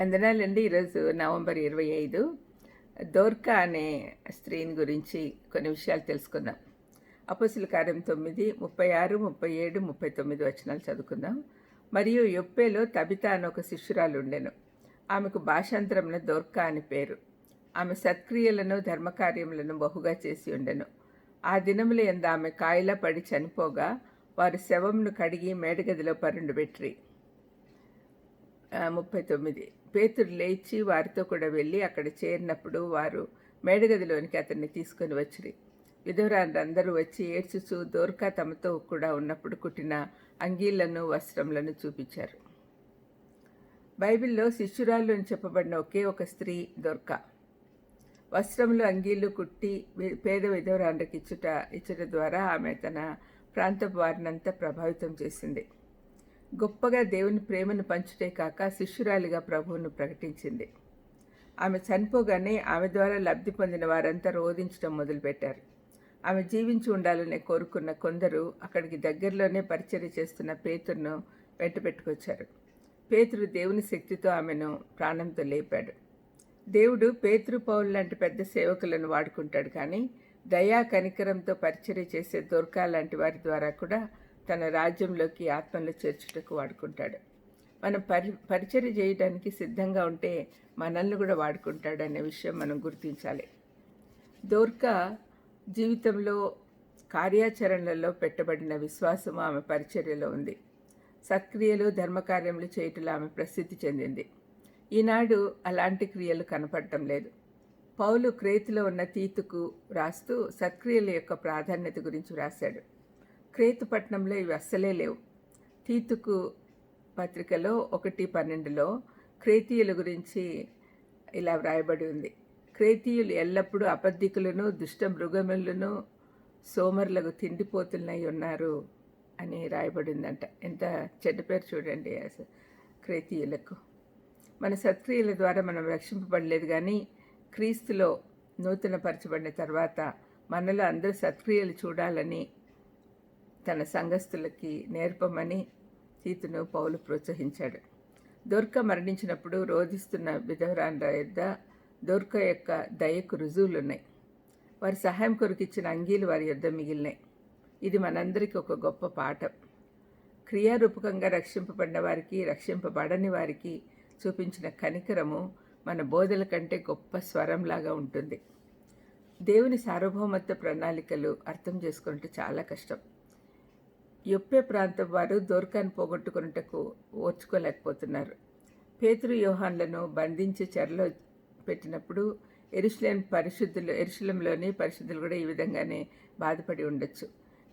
వందనాలండి ఈరోజు నవంబర్ ఇరవై ఐదు దోర్కా అనే స్త్రీని గురించి కొన్ని విషయాలు తెలుసుకుందాం అపోసుల కార్యం తొమ్మిది ముప్పై ఆరు ముప్పై ఏడు ముప్పై తొమ్మిది వచనాలు చదువుకుందాం మరియు యొప్పేలో తబిత అని ఒక శిష్యురాలు ఉండెను ఆమెకు భాషాంతరంలో దోర్కా అని పేరు ఆమె సత్క్రియలను ధర్మకార్యములను బహుగా చేసి ఉండెను ఆ దినముల ఎందు ఆమె కాయలా పడి చనిపోగా వారు శవంను కడిగి మేడగదిలో పరుండు పెట్టిరి ముప్పై తొమ్మిది. పేతురు లేచి వారితో కూడా వెళ్ళి అక్కడ చేరినప్పుడు వారు మేడగదిలోనికి అతన్ని తీసుకొని వచ్చిరి. విధురాండ్రందరూ వచ్చి ఏడ్చుచు దోర్కా తమతో కూడా ఉన్నప్పుడు కుట్టిన అంగీలను వస్త్రములను చూపించారు. బైబిల్లో శిష్యురాలు అని చెప్పబడిన ఒకే ఒక స్త్రీ దొర్కా. వస్త్రములు అంగీలు కుట్టి పేద విధవరాండ్రకి ఇచ్చుట ఇచ్చుట ద్వారా ఆమె తన ప్రాంతపు వారినంతా ప్రభావితం చేసింది. గొప్పగా దేవుని ప్రేమను పంచుటే కాక శిష్యురాలిగా ప్రభువును ప్రకటించింది. ఆమె చనిపోగానే ఆమె ద్వారా లబ్ధి పొందిన వారంతా రోధించడం మొదలుపెట్టారు. ఆమె జీవించి ఉండాలని కోరుకున్న కొందరు అక్కడికి దగ్గరలోనే పరిచర్య చేస్తున్న పేతురును వెంట పెట్టుకొచ్చారు. పేతురు దేవుని శక్తితో ఆమెను ప్రాణంతో లేపాడు. దేవుడు పేతురు పౌలు లాంటి పెద్ద సేవకులను వాడుకుంటాడు కానీ దయా కనికరంతో పరిచర్య చేసే దొరకా లాంటి వారి ద్వారా కూడా తన రాజ్యంలోకి ఆత్మలు చేర్చుటకు వాడుకుంటాడు. మనం పరి పరిచర్య చేయడానికి సిద్ధంగా ఉంటే మనల్ని కూడా వాడుకుంటాడు అనే విషయం మనం గుర్తించాలి. దోర్కా జీవితంలో కార్యాచరణలలో పెట్టబడిన విశ్వాసము ఆమె పరిచర్యలో ఉంది. సత్క్రియలు ధర్మకార్యములు చేయటంలో ఆమె ప్రసిద్ధి చెందింది. ఈనాడు అలాంటి క్రియలు కనపడటం లేదు. పౌలు క్రేతిలో ఉన్న తీతుకు రాస్తూ సత్క్రియల యొక్క ప్రాధాన్యత గురించి రాశాడు క్రేతుపట్నంలో ఇవి అస్సలే లేవు. తీతుకు పత్రికలో ఒకటి పన్నెండులో క్రేతీయుల గురించి ఇలా వ్రాయబడి ఉంది. క్రేతీయులు ఎల్లప్పుడూ అబద్ధికులను దుష్ట మృగములను సోమరులకు తిండిపోతులనై ఉన్నారు అని రాయబడిందంట ఎంత చెడ్డ పేరు చూడండి క్రేతీయులకు. మన సత్క్రియల ద్వారా మనం రక్షింపబడలేదు కానీ క్రీస్తులో నూతనపరచబడిన తర్వాత మనలో అందరూ సత్క్రియలు చూడాలని తన సంఘస్థులకి నేర్పమని తీతును పౌలు ప్రోత్సహించాడు. దొర్క మరణించినప్పుడు రోధిస్తున్న విధవరాండ్ర యొద్ద దొర్క యొక్క దయకు రుజువులున్నాయి. వారి సహాయం కొరకు ఇచ్చిన అంగీలు వారి యొద్ద మిగిలినాయి. ఇది మనందరికీ ఒక గొప్ప పాఠం. క్రియారూపకంగా రక్షింపబడిన వారికి రక్షింపబడని వారికి చూపించిన కనికరము మన బోధల కంటే గొప్ప స్వరంలాగా ఉంటుంది. దేవుని సార్వభౌమత్వ ప్రణాళికలు అర్థం చేసుకుంటే చాలా కష్టం. యొప్పే ప్రాంతం వారు దోర్కాన్ని పోగొట్టుకున్నటకు ఓర్చుకోలేకపోతున్నారు. పేతురు యోహాన్లను బంధించి చెరలో పెట్టినప్పుడు ఎరుసలేం పరిశుద్ధులు ఎరుసలంలోని పరిశుద్ధులు కూడా ఈ విధంగానే బాధపడి ఉండొచ్చు.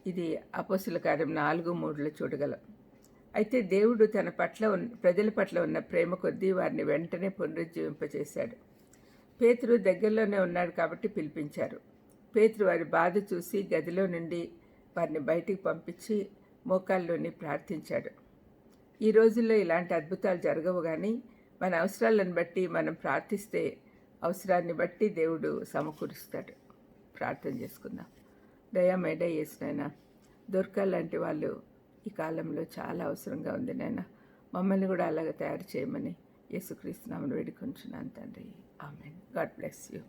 ఇది అపోసుల కార్యం నాలుగు మూడులో చూడగలం. అయితే దేవుడు తన పట్ల ప్రజల పట్ల ఉన్న ప్రేమ కొద్దీ వారిని వెంటనే పునరుజ్జీవింపచేశాడు పేతురు దగ్గరలోనే ఉన్నాడు కాబట్టి పిలిపించారు. పేతురు వారి బాధ చూసి గదిలో నుండి వారిని బయటికి పంపించి మోకాల్లోని ప్రార్థించాడు. ఈ రోజుల్లో ఇలాంటి అద్భుతాలు జరగవు కానీ మన అవసరాలను బట్టి మనం ప్రార్థిస్తే అవసరాన్ని బట్టి దేవుడు సమకూరుస్తాడు. ప్రార్థన చేసుకుందాం. దయామేడ చేసినైనా లాంటి వాళ్ళు ఈ కాలంలో చాలా అవసరంగా ఉంది నాయన. మమ్మల్ని కూడా అలాగ తయారు చేయమని యేసుక్రీస్తునామను వేడుకొంచున్నాను తండ్రి. ఆమెన్. God bless you.